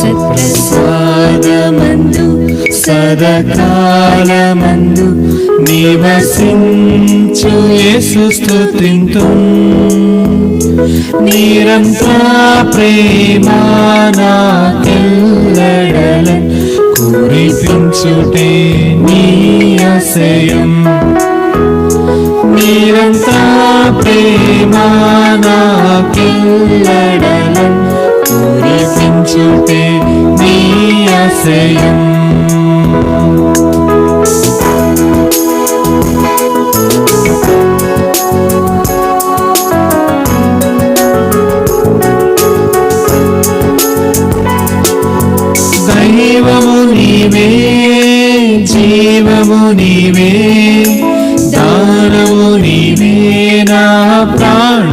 Sürpriz సదకాలమందు నివసించు యేసు స్తుతింతు. నిరంతర ప్రేమానాకెల్లడల కురిపించుటే నీ ఆశయం నిరంతర ప్రేమానాకెల్లడల కురిపించుటే నీ ఆశయం నీవే దానము నీవే నా ప్రాణ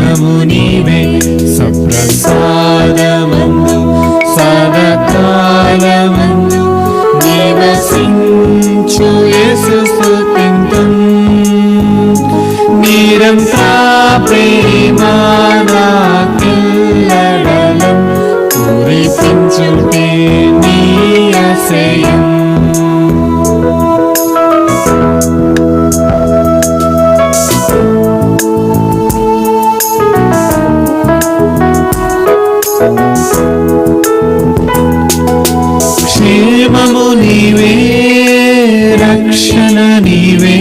రక్షణ నీవే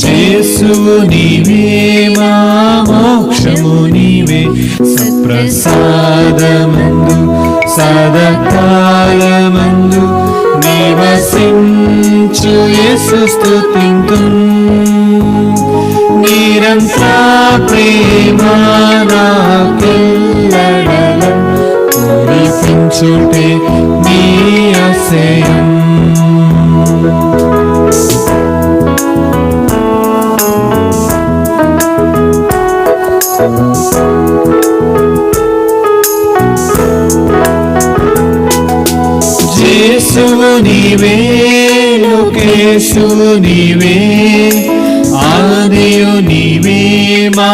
జేసువు నీవే మా మోక్షము నీవే. సప్రసాదమందు సదకాలమందు నివసించు యేసు స్తుతింతు. నిరంతర ప్రేమ ప్రేమానాకెల్లడలం కురిపించుటే నీ జేసువు నీవే లోకేశువు నీవే ఆదియు నీవే మా